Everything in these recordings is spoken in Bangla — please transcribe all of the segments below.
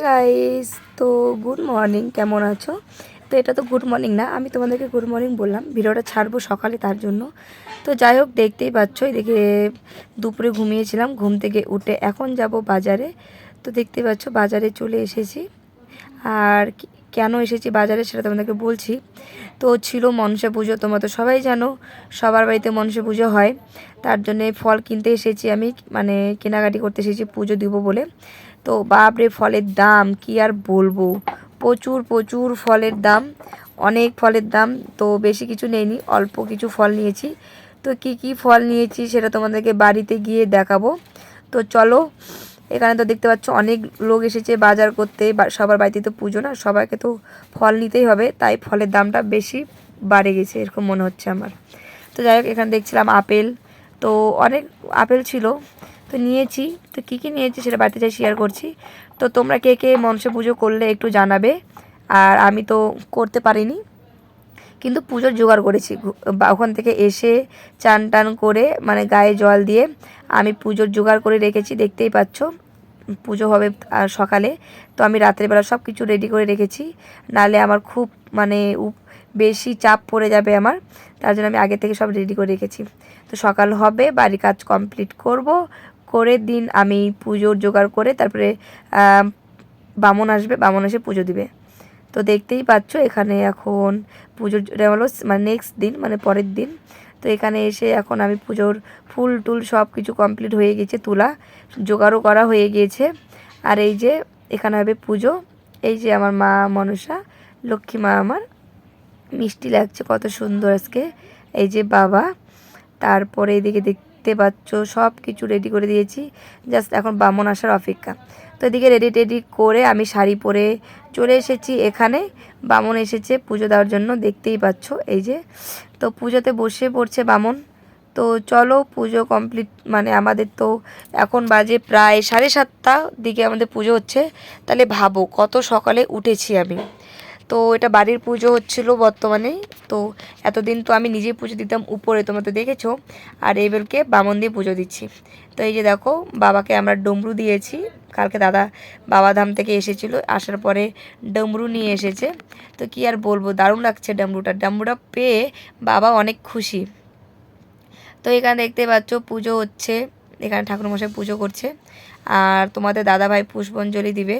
গাইস তো গুড মর্নিং কেমন আছো? তো এটা তো গুড মর্নিং না, আমি তোমাদেরকে গুড মর্নিং বললাম, ভিডিওটা ছাড়বো সকালে তার জন্য। তো যাই হোক, দেখতেই পাচ্ছ এদিকে দুপুরে ঘুমিয়েছিলাম, ঘুম থেকে উঠে এখন যাব বাজারে। তো দেখতেই পাচ্ছ, বাজারে চলে এসেছি। আর কি- কেন এসেছি বাজারে সেটা তোমাদেরকে বলছি। তো ছিল মনসা পুজো, তোমরা তো সবাই জানো, সবার বাড়িতে মনসা পুজো হয়। তার জন্যে ফল কিনতে এসেছি আমি মানে কেনাকাটি করতে এসেছি পুজো দিব বলে। তো বাপরে, ফলের দাম কি আর বলব? প্রচুর প্রচুর ফলের দাম, অনেক ফলের দাম, তো বেশি কিছু নেইনি, অল্প কিছু ফল নিয়েছি। তো কি কি ফল নিয়েছি সেটা তোমাদেরকে বাড়িতে গিয়ে দেখাবো। তো চলো এখানে তো দেখতে পাচ্ছ অনেক লোক এসেছে বাজার করতে সবার বাড়িতে তো পুজো না, সবাইকে তো ফল নিতেই হবে, তাই ফলের দামটা বেশি বাড়ে গেছে, এরকম মনে হচ্ছে আমার। তো যাই হোক, এখানে দেখছিলাম আপেল, তো অনেক আপেল ছিল, তো নিয়েছি, তো কী কী নিয়েছি সেটা বাড়িতে যাই শেয়ার করছি। তো তোমরা কে কে মনসে পুজো করলে একটু জানাবে, আর আমি তো করতে পারিনি, কিন্তু পুজোর জোগাড় করেছি ওখান থেকে এসে চান টান করে মানে গায়ে জল দিয়ে আমি পুজোর জোগাড় করে রেখেছি, দেখতেই পাচ্ছ। পুজো হবে সকালে। তো আমি রাত্রেবেলা সব কিছু রেডি করে রেখেছি। নালে আমার খুব মানে বেশি চাপ পড়ে যাবে আমার। তার জন্য আমি আগে থেকে সব রেডি করে রেখেছি। তো সকাল হবে, বাড়ির কাজ কমপ্লিট করব। করে দিন আমি পুজোর জোগাড় করে তারপরে বামন আসবে, বামন এসে পুজো দিবে। তো দেখতেই পাচ্ছ, এখানে এখন পুজোর হলো মানে নেক্সট দিন মানে পরের দিন। তো এখানে এসে এখন আমি পুজোর ফুল টুল সব কিছু কমপ্লিট হয়ে গেছে, তোলা। জোগাড়ও করা হয়ে গিয়েছে। আর এই যে এখানে হবে পুজো। এই যে আমার মা, মনসা, লক্ষ্মী মা আমার। মিষ্টি লাগছে কত সুন্দর আজকে। এই যে বাবা, তারপরে এদিকে দেখতে পাচ্ছ সব কিছু রেডি করে দিয়েছি। জাস্ট এখন বামন আসার অপেক্ষা। তো এদিকে রেডি টেডি করে আমি শাড়ি পরে চলে এসেছি এখানে। বামন এসেছে পুজো দেওয়ার জন্য, দেখতেই পাচ্ছ। এই যে, তো পুজোতে বসে পড়ছে বামন। তো চলো পুজো কমপ্লিট মানে আমাদের তো এখন বাজে প্রায় সাড়ে সাতটা দিকে আমাদের পুজো হচ্ছে। তাহলে ভাবো কত সকালে উঠেছি আমি। তো এটা বাড়ির পুজো হচ্ছিল বর্তমানে। তো এতদিন তো আমি নিজেই পুজো দিতাম উপরে, তোমরা তো দেখেছ। আর এবারকে বামন দিয়ে পুজো দিচ্ছি। তো এই যে দেখো, বাবাকে আমরা ডমরু দিয়েছি। কালকে দাদা বাবাধাম থেকে এসেছিল, আসার পরে ডমরু নিয়ে এসেছে। তো কি আর বলব, দারুণ লাগছে ডমরুটা। ডমরুটা পেয়ে বাবা অনেক খুশি। তো এখানে দেখতে পাচ্ছ পুজো হচ্ছে, এখানে ঠাকুরমশাই পুজো করছে। আর তোমাদের দাদাভাই পুষ্পাঞ্জলি দিবে।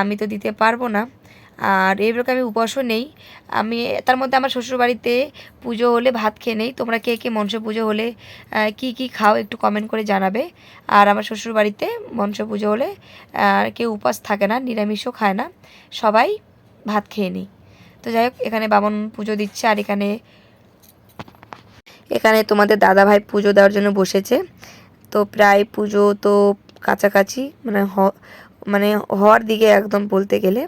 আমি তো দিতে পারব না। আর এবারকে আমি উপাসও নেই। আমি, তার মধ্যে আমার শ্বশুরবাড়িতে পুজো হলে ভাত খেয়ে নেই। তোমরা কে কে মনসা পুজো হলে কি কি খাও একটু কমেন্ট করে জানাবে। আর আমার শ্বশুরবাড়িতে মনসা পুজো হলে কেউ উপাস থাকে না, নিরামিষও খায় না। সবাই ভাত খেয়ে নিই। তো যাই হোক, এখানে বামন পুজো দিচ্ছে। আর এখানে এখানে তোমাদের দাদা ভাই পুজো দেওয়ার জন্য বসেছে। তো প্রায় পুজো তো কাছাকাছি মানে হ মানে হওয়ার দিকে একদম বলতে গেলে।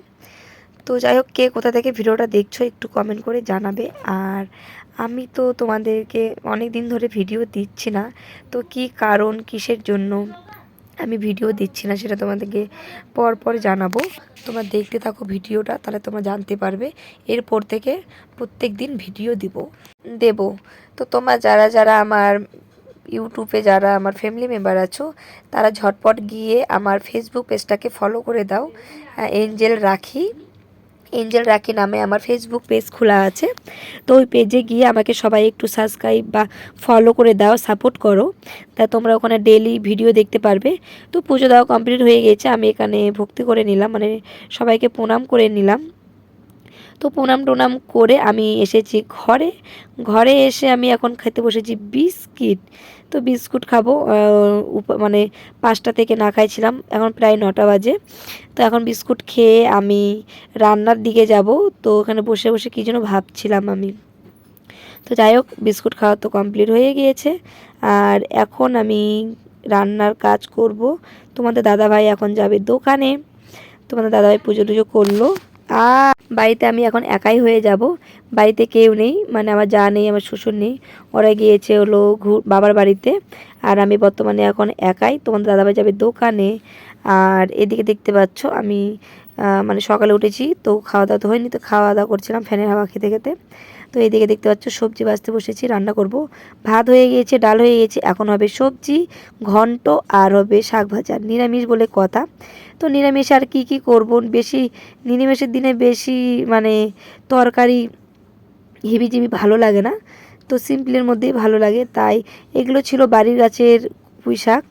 তো যাই হোক, কে কোথা থেকে ভিডিওটা দেখছ একটু কমেন্ট করে জানাবে। আর আমি তো তোমাদেরকে অনেক দিন ধরে ভিডিও দিচ্ছি না। তো কি কারণ, কিসের জন্য? আমি ভিডিও দিচ্ছি না, সেটা তোমাদেরকে পরপর পর জানাব। তোমরা দেখতে থাকো ভিডিওটা তাহলে তোমরা জানতে পারবে। এরপর থেকে প্রত্যেক দিন ভিডিও দিব, দেব। তো তোমরা যারা যারা আমার ইউটিউবে যারা আমার ফ্যামিলি মেম্বার আছো, তারা ঝটপট গিয়ে আমার ফেসবুক পেজটাকে ফলো করে দাও। এঞ্জেল রাখি এঞ্জেল রাখি নামে আমার ফেসবুক পেজ খোলা আছে। তো ওই পেজে গিয়ে আমাকে সবাই একটু সাবস্ক্রাইব বা ফলো করে দাও সাপোর্ট করো। তা তোমরা ওখানে ডেলি ভিডিও দেখতে পারবে। তো পুজো দেওয়া কমপ্লিট হয়ে গেছে, আমি এখানে ভক্তি করে নিলাম মানে সবাইকে প্রণাম করে নিলাম। তো প্রণাম টোনাম করে আমি এসেছি ঘরে। ঘরে এসে আমি এখন খেতে বসেছি বিস্কিট। তো বিস্কুট খাব মানে পাঁচটা থেকে না খাইছিলাম, এখন প্রায় নটা বাজে। তো এখন বিস্কুট খেয়ে আমি রান্নার দিকে যাব। তো ওখানে বসে বসে কী যেন ভাবছিলাম আমি। তো যাই হোক, বিস্কুট খাওয়া তো কমপ্লিট হয়ে গিয়েছে। আর এখন আমি রান্নার কাজ করব। তোমাদের দাদাভাই এখন যাবে দোকানে। তোমাদের দাদাভাই পুজো টুজো করল। আর বাড়িতে আমি এখন একাই হয়ে যাব। বাড়িতে কেউ নেই মানে আমার যা নেই, আমার শ্বশুর নেই। ওরা গিয়েছে হলো বাবার বাড়িতে। আর আমি বর্তমানে এখন একাই। তোমাদের দাদাভাই যাবে দোকানে। আর এদিকে দেখতে পাচ্ছ, আমি মানে সকালে উঠেছি, তো খাওয়া দাওয়া তো হয়নি, তো খাওয়া দাওয়া করছিলাম, ফ্যানের হাওয়া খেতে খেতে তো এইদিকে দেখতে পাচ্ছ সবজি বাছতে বসেছি, রান্না করব। ভাত হয়ে গিয়েছে, ডাল হয়ে গিয়েছে, এখন হবে সবজি, ঘন্ট আর হবে শাক ভাজা। নিরামিষ বলে কথা। তো নিরামিষ আর কি কি করব? বেশি, নিরামিষের দিনে বেশি মানে তরকারি হিবিজিবি ভালো লাগে না। তো সিম্পলের মধ্যেই ভালো লাগে। তাই এগুলো ছিল বাড়ির গাছের পুঁই শাক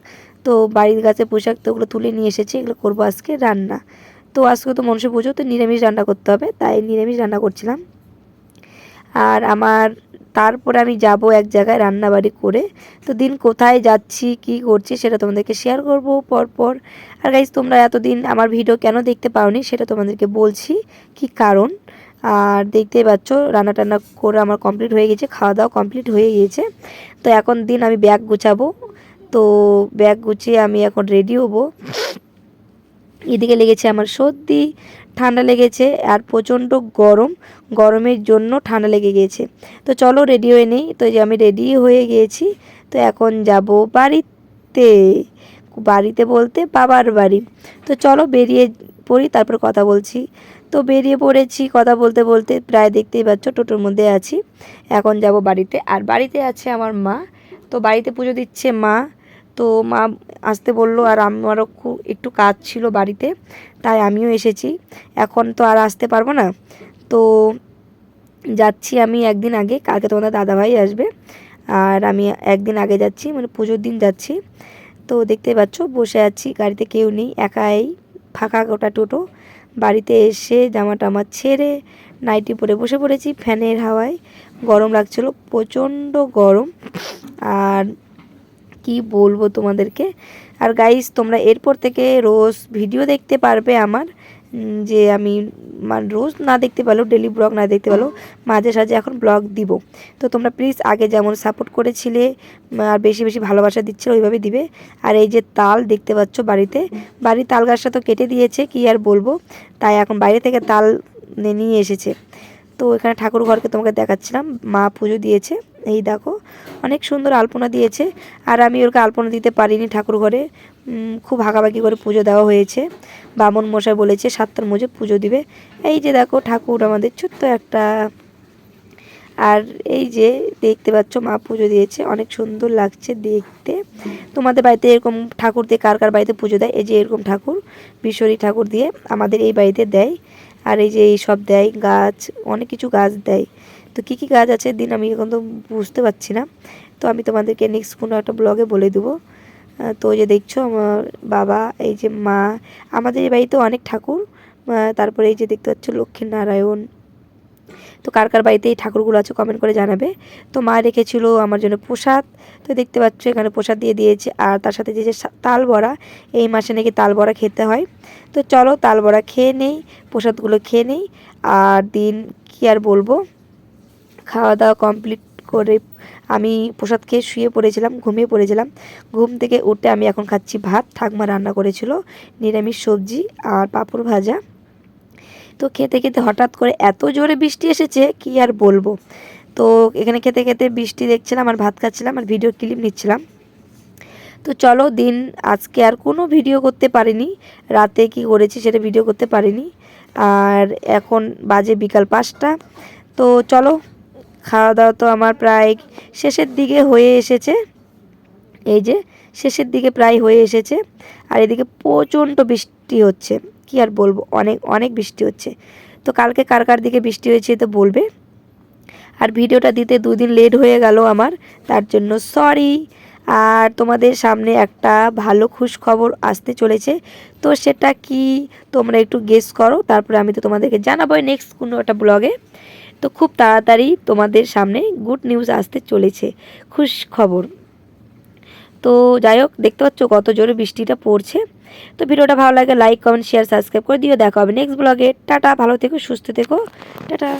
তো বাড়ির গাছের পুঁই শাক তো ওগুলো তুলে নিয়ে এসেছি, এগুলো করব আজকে রান্না। তো আজকে তো মনসা পুজো তো নিরামিষ রান্না করতে হবে। তাই নিরামিষ রান্না করছিলাম। আর আমার, তারপরে আমি যাব এক জায়গায় রান্নাবাড়ি করে। তো দিন কোথায় যাচ্ছি, কি করছি সেটা তোমাদেরকে শেয়ার করব পরপর। আর গাইজ তোমরা এতদিন আমার ভিডিও কেন দেখতে পাওনি সেটা তোমাদেরকে বলছি, কি কারণ? আর দেখতেই পাচ্ছ রান্না টান্না করে আমার কমপ্লিট হয়ে গেছে খাওয়া দাওয়া কমপ্লিট হয়ে গিয়েছে। তো এখন দিন আমি ব্যাগ গুছাবো। তো ব্যাগ গুছিয়ে আমি এখন রেডি হব। এদিকে লেগেছে আমার সর্দি ঠান্ডা লেগেছে আর প্রচণ্ড গরম, গরমের জন্য ঠান্ডা লেগে গিয়েছে তো চলো রেডি হয়ে নেই। তো যে আমি রেডি হয়ে গিয়েছি তো এখন যাব বাড়িতে। বাড়িতে বলতে বাবার বাড়ি। তো চলো বেরিয়ে পড়ি, তারপর কথা বলছি। তো বেরিয়ে পড়েছি কথা বলতে বলতে প্রায় দেখতেই পাচ্ছ টোটোর মধ্যে আছি। এখন যাব বাড়িতে। আর বাড়িতে আছে আমার মা। তো বাড়িতে পুজো দিচ্ছে মা। তো মা আসতে বলল, আর আমারও খুব একটু কাজ ছিল বাড়িতে, তাই আমিও এসেছি। এখন তো আর আসতে পারব না। তো যাচ্ছি আমি একদিন আগে, কালকে তোমাদের দাদাভাই আসবে। আর আমি একদিন আগে যাচ্ছি মানে পুজোর দিন যাচ্ছি। তো দেখতে পাচ্ছ, বসে আছি, গাড়িতে কেউ নেই, একাই, ফাঁকা গোটা টোটো। বাড়িতে এসে জামা টামা ছেড়ে নাইটি পরে বসে পড়েছি, ফ্যানের হাওয়ায়। গরম লাগছিল, প্রচণ্ড গরম। আর কি বলব তোমাদেরকে? আর গাইস তোমরা এরপর থেকে রোজ ভিডিও দেখতে পারবে আমার যে আমি মানে রোজ না দেখতে পারলেও ডেলি ব্লগ না দেখতে পারলেও মাঝে সাঝে এখন ব্লগ দিব। তো তোমরা প্লিজ আগে যেমন সাপোর্ট করেছিলে আর বেশি বেশি ভালোবাসা দিচ্ছিলে, ওইভাবে দিবে। আর এই যে তাল দেখতে পাচ্ছ বাড়িতে, বাড়ির তাল গাছটা তো কেটে দিয়েছে, কি আর বলব? তাই এখন বাইরে থেকে তাল নিয়ে এসেছে। তো এখানে ঠাকুর ঘরকে তোমাকে দেখাচ্ছিলাম, মা পুজো দিয়েছে। এই দেখো অনেক সুন্দর আলপনা দিয়েছে। আর আমি ওরকে আলপনা দিতে পারিনি ঠাকুর ঘরে। খুব হাঁকাবাকি করে পুজো দেওয়া হয়েছে। বামন মশাই বলেছে, সাতটার মধ্যে পুজো দিবে। এই যে দেখো, ঠাকুর আমাদের ছোট্ট একটা। আর এই যে দেখতে পাচ্ছ, মা পুজো দিয়েছে। অনেক সুন্দর লাগছে দেখতে। তোমাদের বাড়িতে এরকম ঠাকুর দিয়ে কার কার বাড়িতে পুজো দেয়? এই যে এরকম ঠাকুর, বিশ্বরী ঠাকুর দিয়ে আমাদের এই বাড়িতে দেয়। আর এই যে এই সব দেয় গাছ, অনেক কিছু গাছ দেয়। তো কী কী গাছ আছে দিন আমি এখন তো বুঝতে পারছি না। তো আমি তোমাদেরকে নেক্সট কোনো একটা ব্লগে বলে দেবো। তো যে দেখছ আমার বাবা, এই যে মা, আমাদের এই বাড়িতে অনেক ঠাকুর। তারপরে এই যে দেখতে পাচ্ছ লক্ষ্মী নারায়ণ তো কার কার বাড়িতে এই ঠাকুরগুলো আছে কমেন্ট করে জানাবে। তো মা রেখেছিল আমার জন্য প্রসাদ। তো দেখতে পাচ্ছ এখানে প্রসাদ দিয়ে দিয়েছে। আর তার সাথে যে যে তাল বড়া, এই মাসে নাকি তাল বড়া খেতে হয়। তো চলো তাল বড়া খেয়ে নেই, প্রসাদগুলো খেয়ে নেই। আর দিন কি আর বলব? খাওয়া দাওয়া কমপ্লিট করে আমি প্রসাদ খেয়ে শুয়ে পড়েছিলাম, ঘুমিয়ে পড়েছিলাম। ঘুম থেকে উঠে আমি এখন খাচ্ছি ভাত। ঠাকমা রান্না করেছিল নিরামিষ সবজি আর পাঁপড় ভাজা। তো খেতে খেতে হঠাৎ করে এত জোরে বৃষ্টি এসেছে, কি আর বলব? তো এখানে খেতে খেতে বৃষ্টি দেখছিলাম আর ভাত খাচ্ছিলাম আর ভিডিও ক্লিপ নিচ্ছিলাম। তো চলো দিন, আজকে আর কোনো ভিডিও করতে পারিনি, রাতে কি করেছি সেটা ভিডিও করতে পারিনি। আর এখন বাজে বিকাল পাঁচটা। তো চলো খাওয়া দাওয়া তো আমার প্রায় শেষের দিকে হয়ে এসেছে। এই যে, শেষের দিকে প্রায় হয়ে এসেছে। আর এদিকে প্রচণ্ড বৃষ্টি হচ্ছে। কি আর বলব? অনেক অনেক বৃষ্টি হচ্ছে। তো কালকে কার কার দিকে বৃষ্টি হয়েছে তো বলবে? আর ভিডিওটা দিতে দুদিন লেট হয়ে গেল আমার, তার জন্য সরি আর তোমাদের সামনে একটা ভালো খুশ খবর আসতে চলেছে। তো সেটা কি? তোমরা একটু গেস করো, তারপরে আমি তো তোমাদেরকে জানাব নেক্সট কোনো একটা ব্লগে তো খুব তাড়াতাড়ি তোমাদের সামনে গুড নিউজ আসতে চলেছে খুশ খবর তো যাই হোক, দেখতে পাচ্ছ কত জোরে বৃষ্টিটা পড়ছে। তো ভিডিওটা ভালো লাগে লাইক কমেন্ট শেয়ার সাবস্ক্রাইব করে দিও। দেখা হবে নেক্সট ব্লগে টাটা, ভালো থেকো, সুস্থ থেকো। টাটা।